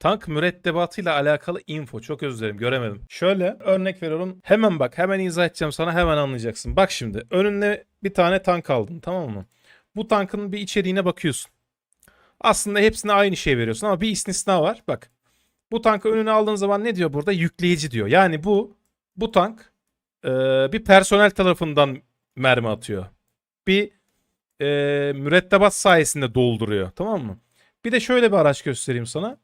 Tank mürettebatıyla alakalı info. Çok özür dilerim göremedim. Şöyle örnek veriyorum. Hemen bak hemen izah edeceğim sana hemen anlayacaksın. Bak şimdi önüne bir tane tank aldın tamam mı? Bu tankın bir içeriğine bakıyorsun. Aslında hepsine aynı şey veriyorsun ama bir istisna var. Bak bu tankı önüne aldığın zaman ne diyor burada? Yükleyici diyor. Yani bu bu tank e, bir personel tarafından mermi atıyor. Bir e, mürettebat sayesinde dolduruyor. Tamam mı? Bir de şöyle bir araç göstereyim sana.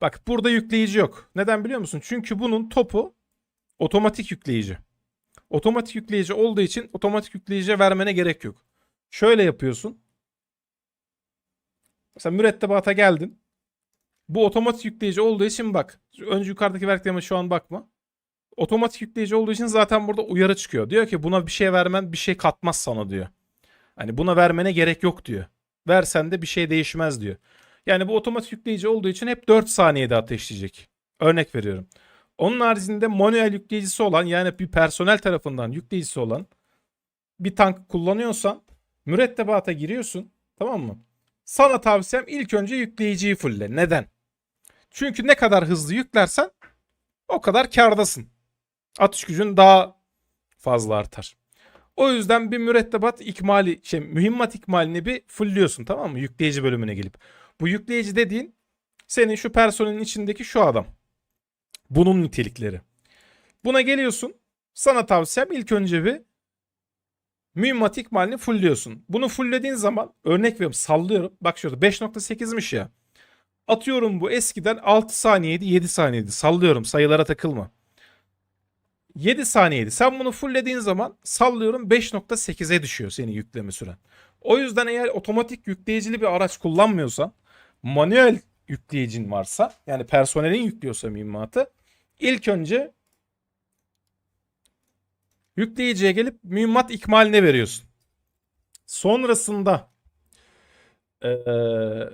Bak burada yükleyici yok. Neden biliyor musun? Çünkü bunun topu otomatik yükleyici. Otomatik yükleyici olduğu için otomatik yükleyiciye vermene gerek yok. Şöyle yapıyorsun. Mesela mürettebata geldin. Bu otomatik yükleyici olduğu için bak. Önce yukarıdaki verkleme şu an bakma. Otomatik yükleyici olduğu için zaten burada uyarı çıkıyor. Diyor ki buna bir şey vermen bir şey katmaz sana diyor. Hani buna vermene gerek yok diyor. Versen de bir şey değişmez diyor. Yani bu otomatik yükleyici olduğu için hep 4 saniyede ateşleyecek. Örnek veriyorum. Onun haricinde manuel yükleyicisi olan yani bir personel tarafından yükleyicisi olan bir tank kullanıyorsan mürettebata giriyorsun tamam mı? Sana tavsiyem ilk önce yükleyiciyi fulle. Neden? Çünkü ne kadar hızlı yüklersen o kadar kârdasın. Atış gücün daha fazla artar. O yüzden bir mürettebat ikmali, şey mühimmat ikmalini bir fullliyorsun tamam mı? Yükleyici bölümüne gelip. Bu yükleyici dediğin senin şu personelin içindeki şu adam. Bunun nitelikleri. Buna geliyorsun. Sana tavsiyem ilk önce bir mühimmat ikmalini fullliyorsun. Bunu fulllediğin zaman örnek veriyorum sallıyorum. Bak şurada 5.8'miş ya. Atıyorum bu eskiden 6 saniyeydi 7 saniyeydi. Sallıyorum sayılara takılma. 7 saniyeydi. Sen bunu fulllediğin zaman sallıyorum 5.8'e düşüyor senin yükleme süren. O yüzden eğer otomatik yükleyicili bir araç kullanmıyorsan manuel yükleyicin varsa yani personelin yüklüyorsa mühimmatı ilk önce yükleyiciye gelip mühimmat ikmaline veriyorsun. Sonrasında eee,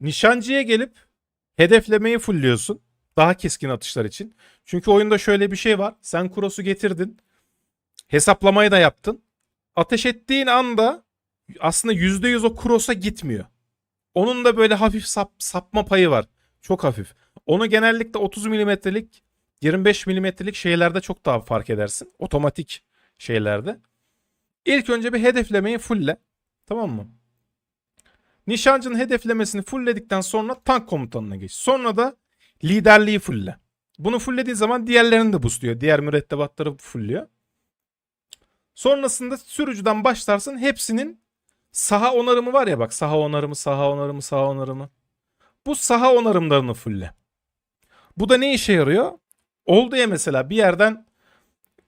nişancıya gelip hedeflemeyi fullliyorsun. Daha keskin atışlar için. Çünkü oyunda şöyle bir şey var. Sen cross'u getirdin. Hesaplamayı da yaptın. Ateş ettiğin anda aslında %100 o cross'a gitmiyor. Onun da böyle hafif sap, sapma payı var. Çok hafif. Onu genellikle 30 milimetrelik 25 milimetrelik şeylerde çok daha fark edersin. Otomatik şeylerde. İlk önce bir hedeflemeyi fulle. Tamam mı? Nişancının hedeflemesini fullledikten sonra tank komutanına geç. Sonra da liderliği fulle. Bunu fulllediğin zaman diğerlerini de boostluyor. Diğer mürettebatları fullüyor. Sonrasında sürücüden başlarsın hepsinin saha onarımı var ya bak saha onarımı, saha onarımı, saha onarımı. Bu saha onarımlarını fulle. Bu da ne işe yarıyor? Oldu ya mesela bir yerden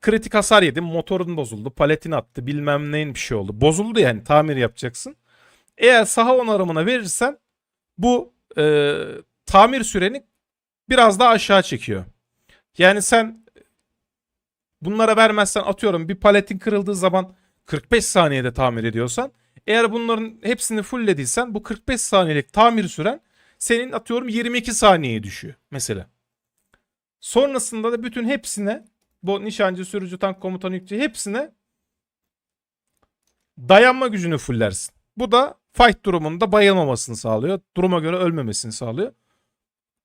kritik hasar yedin, motorun bozuldu, paletin attı, bilmem neyin bir şey oldu. Bozuldu yani tamir yapacaksın. Eğer saha onarımına verirsen bu e, tamir süreni biraz daha aşağı çekiyor. Yani sen bunlara vermezsen atıyorum bir paletin kırıldığı zaman 45 saniyede tamir ediyorsan eğer bunların hepsini fulllediysen bu 45 saniyelik tamir süren senin atıyorum 22 saniyeye düşüyor mesela. Sonrasında da bütün hepsine bu nişancı, sürücü, tank komutanı, yükçü hepsine dayanma gücünü fullersin. Bu da fight durumunda bayılmamasını sağlıyor. Duruma göre ölmemesini sağlıyor.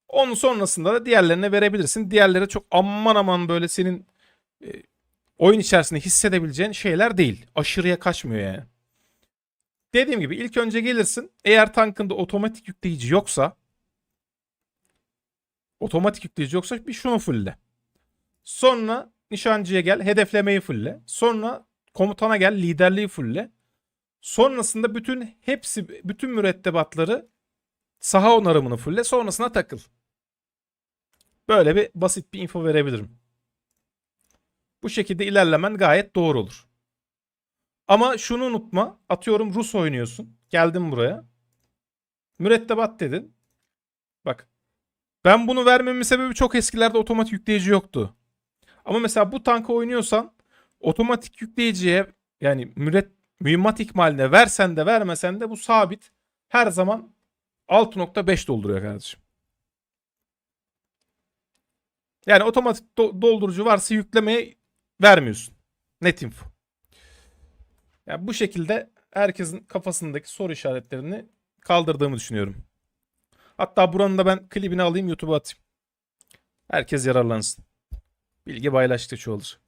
Onun sonrasında da diğerlerine verebilirsin. Diğerleri çok aman aman böyle senin e, oyun içerisinde hissedebileceğin şeyler değil. Aşırıya kaçmıyor yani. Dediğim gibi ilk önce gelirsin. Eğer tankında otomatik yükleyici yoksa otomatik yükleyici yoksa bir şunu fulle. Sonra nişancıya gel, hedeflemeyi fulle. Sonra komutana gel, liderliği fulle. Sonrasında bütün hepsi bütün mürettebatları saha onarımını fulle. Sonrasına takıl. Böyle bir basit bir info verebilirim. Bu şekilde ilerlemen gayet doğru olur. Ama şunu unutma. Atıyorum Rus oynuyorsun. Geldin buraya. Mürettebat dedin. Bak. Ben bunu vermemin sebebi çok eskilerde otomatik yükleyici yoktu. Ama mesela bu tankı oynuyorsan otomatik yükleyiciye yani müret, mühimmat ikmaline versen de vermesen de bu sabit her zaman 6.5 dolduruyor kardeşim. Yani otomatik do- doldurucu varsa yüklemeye vermiyorsun. Net info. Yani bu şekilde herkesin kafasındaki soru işaretlerini kaldırdığımı düşünüyorum. Hatta buranın da ben klibini alayım YouTube'a atayım. Herkes yararlansın. Bilgi paylaştıkça olur.